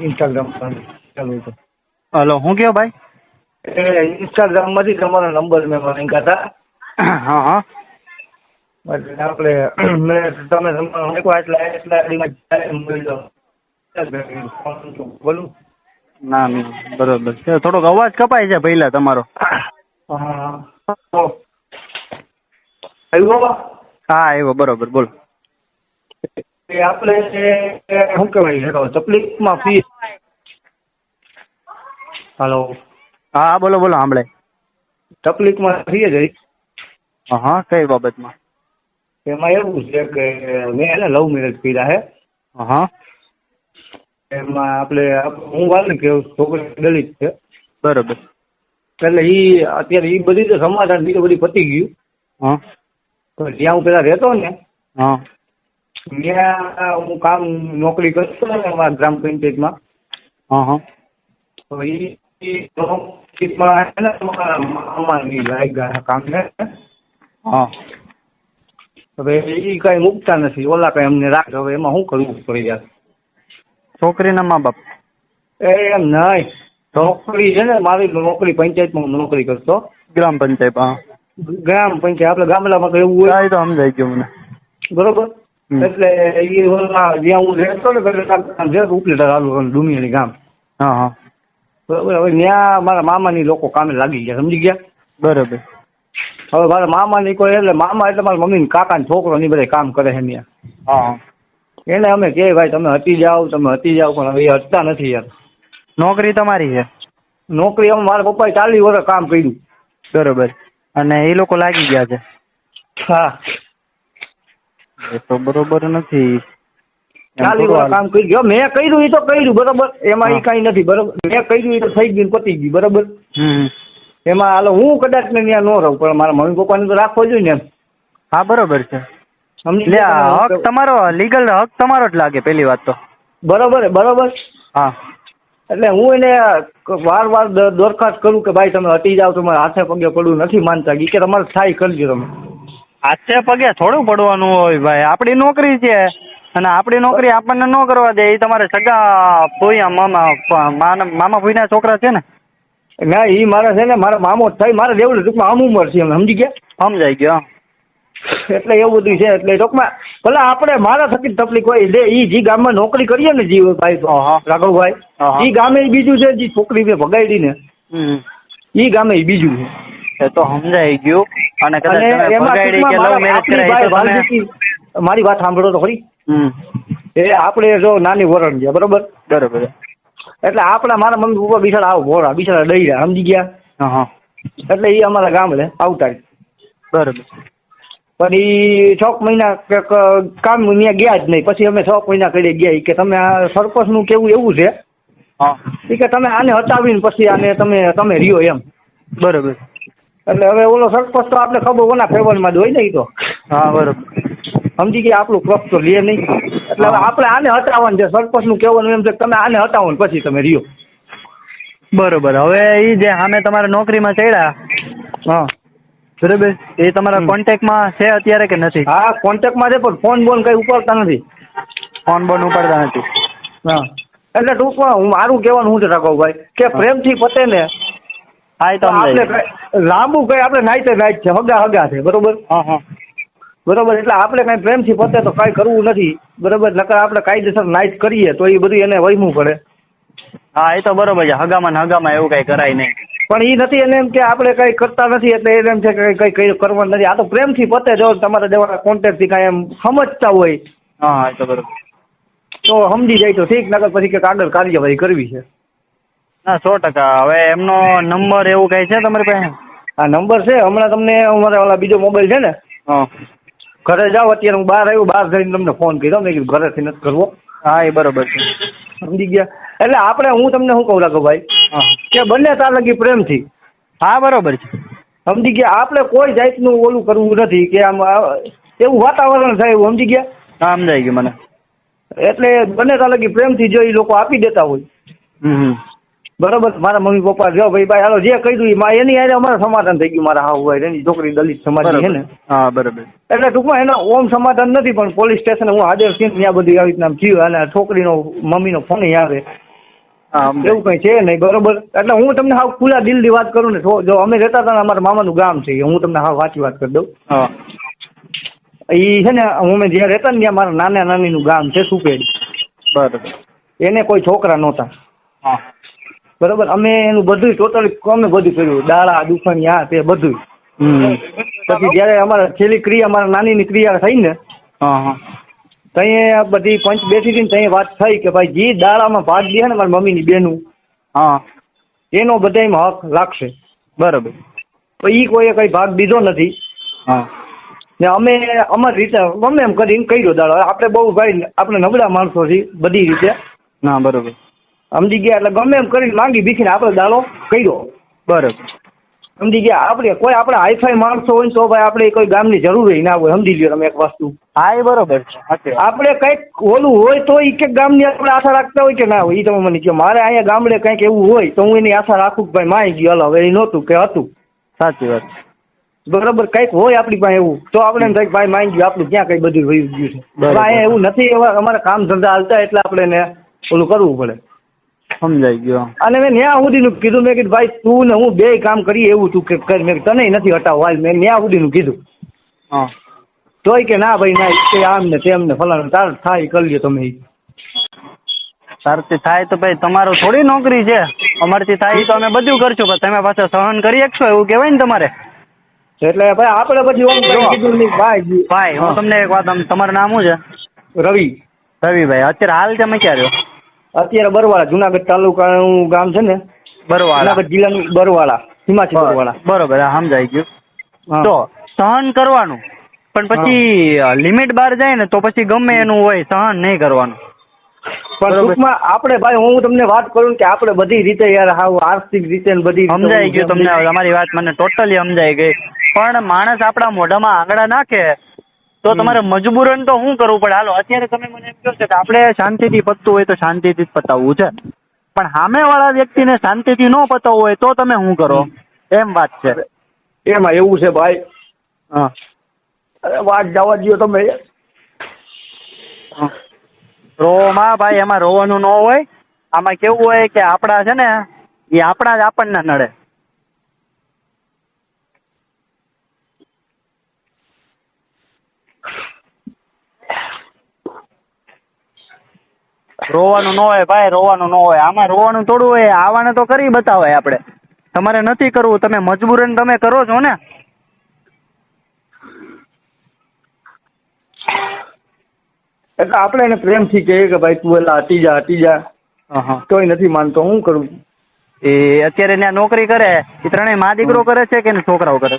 Instagram ચાલુ છે. Hello હું કયો ભાઈ? એ ઇન્સ્ટાગ્રામમાંથી તમારો નંબર મેં માંગ્યા હતા હા હા. એટલે આપણે મેં તમે તમારો એકવાર એટલે એટલા આઈડીમાં બોલું. ના ના બરોબર છે. થોડોક અવાજ કપાય છે પહેલા તમારો. હા. આવ્યો? હા આવ્યો બરોબર બોલો. એ આપણે શું કહેવાય હેરો તકલીફમાં ફી હાલો. હા બોલો બોલો સાંભળે. તકલીફમાં ફી જઈ હા હા કઈ બાબતમાં? એમાં એવું છે કે મેં એને લવ મેરેજ કર્યા હે. હા એમાં આપણે હું ને કે છોકરી દલિત છે. બરોબર. એટલે ઈ અત્યારે ઈ બધી તો સમાધાન બીજું બધી પતી ગયું. હા. જ્યાં હું પેલા રહેતો ને હા. ત્યાં હું કામ નોકરી કરતો ને અમારા ગ્રામ પંચાયતમાં. હા હા. તો એ નોકરીમાં છે ને મામાની હા. હવે ઈ કઈ મૂકતા નથી. ઓલા કઈ અમને રાખ. હવે એમાં શું કરવું પડી જાય છોકરીના મા બાપ? એ એમ નહીં. નોકરી છે ને મારી નોકરી પંચાયતમાં હું નોકરી કરતો. ગ્રામ પંચાયત હા. ગ્રામ પંચાયત આપણે ગામડામાં તો એવું હોય. એ તો સમજાઈ ગયું મને. બરોબર. એટલે એ ઓલા જ્યાં હું રહેતો ને પેલું ઉપલેટા ચાલુ ડુમિયાની ગામ. હા હા. બરોબર હવે ત્યાં મારા મામાની લોકો કામે લાગી ગયા સમજી ગયા? બરોબર. હવે મારા મામાની કોઈ એટલે મામા એટલે મારા મમ્મી કાકા છોકરો ની બધા કામ કરે છે ત્યાં હા હા. એને અમે કે ભાઈ તમે હટી જાઓ તમે હટી જાઓ પણ હવે એ હટતા નથી યાર. નોકરી તમારી છે? નોકરી અમે મારા પપ્પાએ ચાલી વર્ષ કામ કર્યું. બરોબર. અને એ લોકો લાગી ગયા છે? હા. એ તો બરોબર નથી. કામ કરી ગયો. મેં કર્યું એ તો કર્યું બરોબર. એમાં એ. કાંઈ નથી બરોબર. મેં કર્યું એ તો થઈ ગયું પતી ગયું બરોબર. એમાં હાલો હું કદાચ ને ત્યાં ન રહું પણ મારા મમ્મી પપ્પાને તો રાખવો જોઈએ ને એમ. હા બરોબર છે. સમજી? હક તમારો લીગલ હક તમારો જ લાગે પેલી વાત તો. બરોબર બરોબર. હા. એટલે હું એને વાર વાર દરખાસ્ત કરું કે ભાઈ તમે હટી જાઓ તમારે હાથે પગે પડવું નથી માનતા. કે તમારે થાય કરજો તમે. હાથે પગે થોડું પડવાનું હોય ભાઈ. આપણી નોકરી છે અને આપણી નોકરી આપણને ન કરવા દે એ તમારે સગા ફોઈયા મામા મામા ફોઈના છોકરા છે ને? ના એ મારા છે ને મારા મામો થાય. મારે દેવું ટૂંકમાં આમ ઉંમર છે સમજી ગયા? સમજાઈ ગયો. એટલે એવું બધું છે. એટલે ટૂંકમાં ભલે આપણે મારા થકી તકલીફ હોય એટલે એ જે ગામમાં નોકરી કરીએ ને જી ભાઈ. રાઘવભાઈ એ ઈ ગામે બીજું છે જે છોકરી ભગાડી ને ઈ ગામે બીજું છે. એ તો સમજાઈ ગયું. અને કદાચ તમે બગાડી કે લવ મેરેજ આપણી તો તમે મારી વાત સાંભળો તો ખરી. એ આપણે જો નાની વરણ છે બરોબર? બરોબર. એટલે આપણા મારા મમ્મી પપ્પા બિચારા આવો ભોળા બિચારા ડૈરા સમજી ગયા? એટલે એ અમારા ગામડે આવતા બરોબર. પણ એ છ મહિના કામ ત્યાં ગયા જ નહીં. પછી અમે છ મહિના કરી ગયા. કે તમે આ સરપંચનું કેવું એવું છે? કે તમે આને હટાવીને પછી આને તમે તમે રહ્યો એમ. બરોબર. એટલે હવે ઓલો સરપંચ તો આપણે ખબર કોના ફેવરમાં જ હોય ને તો. હા બરોબર. સમજી ગયા આપણું ક્રપ તો લે નહીં. એટલે હવે આપણે આને હટાવવાનું છે સરપંચનું કહેવાનું એમ છે તમે આને હટાવો ને પછી તમે રહ્યો. બરોબર. હવે એ જે સામે તમારે નોકરીમાં ચડ્યા હા. બરોબર? એ તમારા. કોન્ટેક્ટમાં છે અત્યારે કે નથી? હા કોન્ટેક્ટમાં છે પણ ફોન બોન કઈ ઉપાડતા નથી. ફોન બોન ઉપાડતા નથી. હા. એટલે ટૂંકમાં હું મારું કહેવાનું શું છે રાઘવભાઈ કે પ્રેમથી પતે ને હા તો આપણે લાંબુ કઈ આપણે નાઈતે નાઈટ છે હગા હગા છે બરોબર? હા હા. બરોબર એટલે આપણે કઈ પ્રેમથી પતે તો કઈ કરવું નથી બરોબર? નકર આપણે કાયદેસર નાઈટ કરીએ તો એ બધું એને વહીમું પડે. હા એ તો બરોબર છે. હગામાં ને હગામાં એવું કઈ કરાય નહીં. પણ એ નથી એને એમ કે આપણે કઈ કરતા નથી એટલે એને એમ છે કે કઈ કઈ કરવાનું નથી. આ તો પ્રેમથી પતે જો તમારા જેવા કોન્ટેક્ટથી કાંઈ એમ સમજતા હોય. હા હા એ તો બરોબર. તો સમજી જાય તો ઠીક નકર પછી કે આગળ કાર્યવાહી કરવી છે. ના સો ટકા. હવે એમનો નંબર એવું કઈ છે તમારી પાસે? આ નંબર છે. હમણાં તમને અમારા ઓલા બીજો મોબાઈલ છે ને? હા. ઘરે જાઓ. અત્યારે હું બહાર આવ્યો. બહાર જઈને તમને ફોન કર્યો. મેં કીધું ઘરેથી નથી કરવો. હા એ બરોબર છે. સમજી ગયા. એટલે આપણે હું તમને શું કહું લાગો ભાઈ હા. કે બંને તાલકી પ્રેમથી. હા બરોબર છે. સમજી ગયા? આપણે કોઈ જાતનું ઓલું કરવું નથી કે આમ એવું વાતાવરણ થાય એવું. સમજી ગયા? હા સમજાઈ ગયું મને. એટલે બંને તાલકી પ્રેમથી જો એ લોકો આપી દેતા હોય. હમ. બરોબર મારા મમ્મી પપ્પા જો ભાઈ ભાઈ હાલો જે કહી એમાં એની હારે અમારે સમાધાન થઈ ગયું મારા હાવ હોય એની છોકરી દલિત સમાજ છે ને? હા બરાબર. એટલે ટૂંકમાં એના ઓમ સમાધાન નથી પણ પોલીસ સ્ટેશન હું હાજર છું ત્યાં બધી આવી રીતના થયું અને છોકરીનો મમ્મીનો ફોન આવે. એવું કઈ છે નહીં બરોબર? એટલે હું તમને હાવ ખુલ્લા દિલની વાત કરું ને જો અમે રહેતા હતા ને અમારા મામાનું ગામ છે હું તમને હાવ સાચી વાત કરી દઉં. એ છે ને અમે જ્યાં રહેતા ને ત્યાં મારા નાના નાનીનું ગામ છે સુપેડ. બરાબર. એને કોઈ છોકરા નહોતા. બરોબર? અમે એનું બધું ટોટલી અમે બધું કર્યું. દાળા દુકાની આ તે બધું પછી જ્યારે અમારા છેલ્લી ક્રિયા મારા નાનીની ક્રિયા થઈ ને હા હા. તઈએ બધી પંચ બેઠી હતી ને તઈએ વાત થઈ કે ભાઈ જે દાડામાં ભાગ દે ને મારી મમ્મીની બેનું હા. એનો બધાય હક લાગશે બરાબર. તો એ કોઈએ કઈ ભાગ દીધો નથી. હા. ને અમે અમારી રીતે ગમે એમ કરીને કર્યો દાડો આપણે બહુ ભાઈ આપણે નબળા માણસો છીએ બધી રીતે. ના બરાબર. સમજી ગયા એટલે ગમે એમ કરીને માંગી ભીખીને આપણે દાડો કર્યો. બરાબર. સમજી ગયા આપણે કોઈ આપણે હાઈફાઈ માણસો હોય ને તો ભાઈ આપણે કોઈ ગામની જરૂર ના હોય સમજી લ્યો તમે એક વસ્તુ. હા એ બરોબર છે. આપણે કંઈક ઓલું હોય તો એ કે ગામની આપણે આશા રાખતા હોય કે ના હોય એ તમે મને કહો. મારે અહીંયા ગામડે કંઈક એવું હોય તો હું એની આશા રાખું કે ભાઈ માય ગયું હલો હવે એ નહોતું કે હતું. સાચી વાત. બરાબર કંઈક હોય આપણી પાસે એવું. તો આપણે એમ થાય ભાઈ માય ગયું આપણું ક્યાં કઈ બધું રહી ગયું છે. અહીંયા એવું નથી એવા અમારા કામ ધંધા હાલતા એટલે આપણે એને ઓલું કરવું પડે. સમજાઈ ગયો. અને મેં ન્યા સુધીનું કીધું મેં કીધું ભાઈ તું ને હું બે કામ કરીએ એવું તું કે કર મેં તને નથી હટાવવા હાલ મેં ન્યા સુધીનું કીધું. હા. તોય કે ના ભાઈ ના કે આમ ને તેમ ને ફલાણું તાર થાય કરી લ્યો તમે. તારથી થાય તો ભાઈ તમારો થોડી નોકરી છે. અમારથી થાય તો અમે બધું કરશું પણ તમે પાછા સહન કરી શકશો એવું કહેવાય ને તમારે? એટલે ભાઈ આપણે પછી ઓમ કરીને કીધું નહીં ભાઈ ભાઈ હું તમને એક વાત આમ તમારું નામ શું છે? રવિ. રવિભાઈ અત્યારે હાલ તમે ક્યાં રહ્યો અત્યારે બરવાળા જુનાગઢ તાલુકાનું ગામ છે ને બરવાળા. જુનાગઢ જિલ્લાનું બરવાળા હિમાચલ બરવાળા. બરોબર સમજાઈ ગયું. તો સહન કરવાનું પણ પછી લિમિટ બહાર જાય ને તો પછી ગમે એનું હોય સહન નહીં કરવાનું. પણ ટૂંકમાં આપણે ભાઈ હું તમને વાત કરું કે આપણે બધી રીતે યાર હાવ આર્થિક રીતે બધી સમજાઈ ગયું તમને તમારી વાત મને ટોટલી સમજાઈ ગઈ. પણ માણસ આપણા મોઢામાં આંગળા નાખે તો તમારે મજબૂરન તો શું કરવું પડે? હાલો અત્યારે તમે મને એમ કહો છો કે આપણે શાંતિથી પતતું હોય તો શાંતિથી જ પતાવવું છે. પણ સામેવાળા વ્યક્તિને શાંતિથી ન પતાવવું હોય તો તમે શું કરો? એમ વાત છે. એમાં એવું છે ભાઈ. હા. અરે વાત જવા દો તમે. રોવામાં ભાઈ એમાં રોવાનું ન હોય. આમાં કેવું હોય કે આપણા છે ને એ આપણા જ આપણને નડે. રોવાનું ન હોય ભાઈ રોવાનું ન હોય. આમાં રોવાનું થોડું હોય આવાને તો કરી બતાવાય આપણે. તમારે નથી કરવું તમે મજબૂરન તમે કરો છો ને. એટલે આપણે એને પ્રેમથી કહીએ કે ભાઈ તું એલા હટી જા હટી જા. તોય નથી માનતો હું કરું? એ અત્યારે ત્યાં નોકરી કરે એ ત્રણેય મા દીકરો કરે છે કે છોકરાઓ કરે?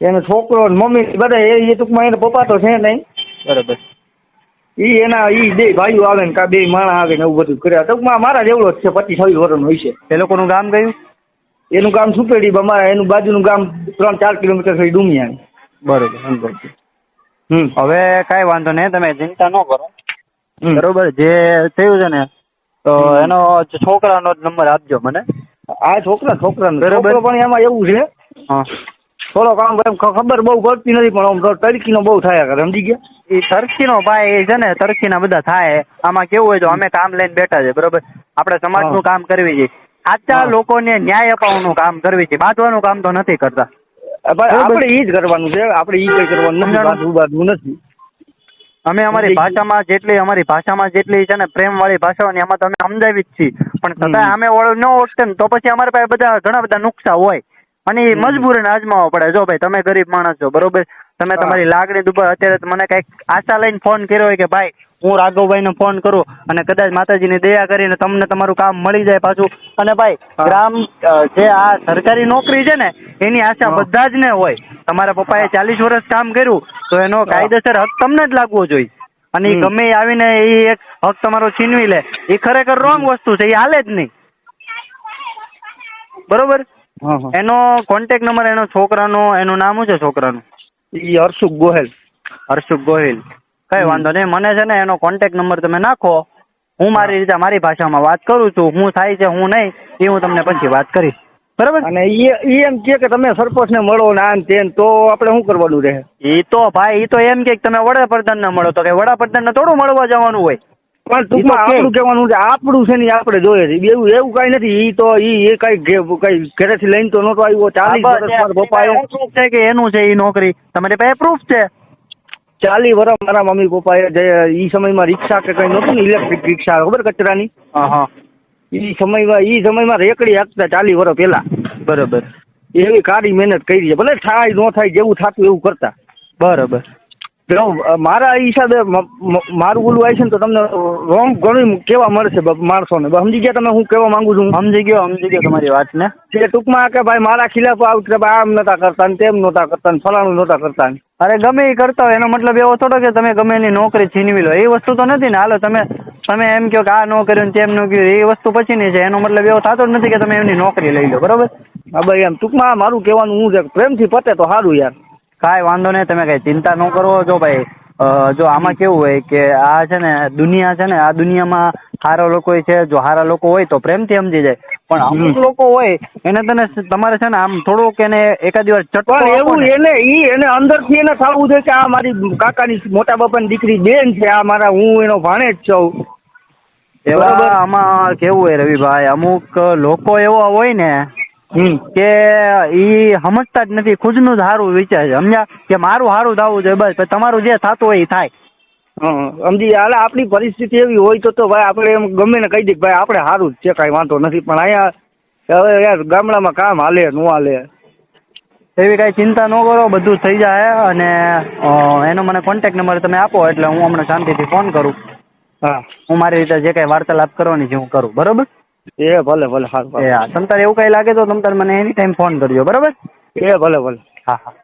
એનો છોકરો મમ્મી બધા એ એ ટૂંકમાં એનો પપ્પા તો છે નહીં. બરાબર. ઈ એના ઈ બે ભાઈઓ આવે ને કા બે માણા આવે ને એવું બધું કર્યા. ટૂંકમાં મારા જેવડો જ છે પચીસ છવ્વીસ વર્ષનો હોય છે. એ લોકોનું ગામ કયું? એનું ગામ સુપેડી અમારા એનું બાજુનું ગામ ત્રણ ચાર કિલોમીટર થઈ ડુમિયા બરોબર સમજાય હમ. હવે કાંઈ વાંધો નહીં તમે ચિંતા ન કરો. બરોબર જે થયું છે ને તો એનો છોકરાનો જ નંબર આપજો મને. આ છોકરા છોકરા બરોબર. પણ એમાં એવું છે. થોડો કામ ખબર બહુ પડતી નથી પણ આમ તડકીનો બહુ થયા કરે સમજી ગયા? એ તરખીનો ભાઈ એ છે ને તરખીના બધા થાય. આમાં કેવું હોય તો અમે કામ લઈને બેઠા છે બરોબર? આપણે સમાજનું. કામ કરવી છે. સાચા. લોકોને ન્યાય અપાવવાનું કામ કરવી છે. બાંધવાનું કામ તો નથી કરતા. આપણે ઈ જ કરવાનું છે. આપણે ઈ કઈ કરવાનું નથી. અમે અમારી ભાષામાં જેટલી અમારી ભાષામાં જેટલી છે ને પ્રેમ વાળી ભાષાઓની એમાં તો અમે સમજાવી જ છીએ. પણ છતાં અમે ન ઓળખે ને તો પછી અમારી પાસે બધા ઘણા બધા નુકસા હોય. અને એ. મજબૂરીને અજમાવવા પડે. જો ભાઈ તમે ગરીબ માણસ છો બરોબર? તમે તમારી લાગણી દુબાર અત્યારે મને કંઈક આશા લઈને ફોન કર્યો હોય કે ભાઈ હું રાઘવભાઈને ફોન કરું અને કદાચ માતાજીની દયા કરીને તમને તમારું કામ મળી જાય પાછું. અને ભાઈ ગ્રામ જે આ સરકારી નોકરી છે ને એની આશા બધા જ ને હોય. તમારા પપ્પાએ ચાલીસ વર્ષ કામ કર્યું તો એનો કાયદેસર હક તમને જ લાગવો જોઈએ. અને એ ગમે આવીને એ એક હક તમારો છીનવી લે. એ ખરેખર રોંગ વસ્તુ છે એ હાલે જ નહીં. બરોબર? એનો કોન્ટેક નંબર એનો છોકરાનો એનું નામ શું છે છોકરાનું? ઈ હર્ષુખ ગોહેલ. હર્ષુખ ગોહિલ. કઈ વાંધો નહીં. મને છે ને એનો કોન્ટેક્ટ નંબર તમે નાખો. હું મારી રીતે મારી ભાષામાં વાત કરું છું. હું થાય છે હું નહીં એ હું તમને પછી વાત કરીશ. બરાબર? અને એ એ એમ કે કે તમે સરપંચને મળો ને આન તેન તો આપણે શું કરવાનું રહે? એ તો ભાઈ એ તો એમ કે તમે વડાપ્રધાન ને મળો. તો કે વડાપ્રધાન ને થોડું મળવા જવાનું હોય. પણ ટૂંકમાં ઈ. આપણું કહેવાનું છે આપણું છે ને ઈ આપણે જોઈએ છે. એવું એવું કઈ નથી ઈ તો ઈ એ કઈ કઈ ઘરેથી લઈને તો નહોતો આવ્યો. ચાલીસ વર્ષ મારા પપ્પાએ છે કે એનું છે એ નોકરી? તમારી પાસે પ્રૂફ છે. ચાલી વર્ષ મારા મમ્મી પપ્પાએ જે ઈ સમયમાં રિક્ષા કે કઈ નહોતું ને ઇલેક્ટ્રિક રિક્ષા ખબર કચરાની? હા હા. ઈ સમયમાં ઈ સમયમાં રેકડી હાંકતા ચાલી વર્ષ પહેલા. બરોબર. એવી કાળી મહેનત કરી છે. ભલે થાય ન થાય જેવું થતું એવું કરતા. બરોબર. જો, મારા હિસાબે મારું ઓલું આવી છે ને તો તમને રોંગ ઘણું કેવા મળશે માણસો માણસોને. બ- સમજી ગયા તમે હું કહેવા માંગુ છું? સમજી ગયો સમજી ગયો તમારી વાત ને કે ટૂંકમાં કે ભાઈ મારા ખિલાફ આવું કે આમ નતા કરતા ને તેમ નહોતા કરતા ને ફલાણું નહોતા કરતા ને. અરે ગમે એ કરતા હોય એનો મતલબ એવો થોડો કે તમે ગમે એની નોકરી છીનવી લો. એ વસ્તુ તો નથી ને. હાલો તમે તમે એમ કહો કે આ ન કર્યું ને તેમ ન કર્યું એ વસ્તુ પછીની છે. એનો મતલબ એવો થતો જ નથી કે તમે એમની નોકરી લઈ લો. બરોબર? હા ભાઈ એમ ટૂંકમાં મારું કહેવાનું હું છે પ્રેમથી પતે તો સારું યાર. કાંઈ વાંધો નહીં તમે કાંઈ ચિંતા ન કરો. જો ભાઈ જો આમાં કેવું હોય કે આ છે ને દુનિયા છે ને આ દુનિયામાં સારા લોકો છે. જો સારા લોકો હોય તો પ્રેમથી સમજી જાય. પણ અમુક લોકો હોય એને તને તમારે છે ને આમ થોડુંક એને એકાદ દિવસ ચટકો એવું એને ઈ એને અંદરથી એને થવું જોઈએ કે આ મારી કાકાની મોટા બાપાની દીકરી બેન છે આ મારા હું એનો ભાણેજ છું. એવા આમાં કેવું હોય રવિભાઈ અમુક લોકો એવા હોય ને કે ઈ સમજતા જ નથી ખુદનું જ સારું વિચાર છે. સમજ્યા? કે મારું સારું થવું જોઈએ બસ. તમારું જે થતું હોય એ થાય. સમજી હાલે આપણી પરિસ્થિતિ એવી હોય તો તો ભાઈ આપણે એમ ગમે ને કહી દઈએ ભાઈ આપણે સારું જ છે કાંઈ વાંધો નથી. પણ અહીંયા હવે યાર ગામડામાં કામ હાલે ન હાલે. એવી કાંઈ ચિંતા ન કરો બધું થઈ જાય. અને એનો મને કોન્ટેક નંબર તમે આપો એટલે હું હમણાં શાંતિથી ફોન કરું. હા. હું મારી રીતે જે કાંઈ વાર્તાલાપ કરવાની છે હું કરું. બરોબર? એ ભલે ભલે સારું એ હા તમ તારે એવું કાંઈ લાગે તો તમ તારે મને એની ટાઈમ ફોન કરજો બરાબર? એ ભલે ભલે. હા હા.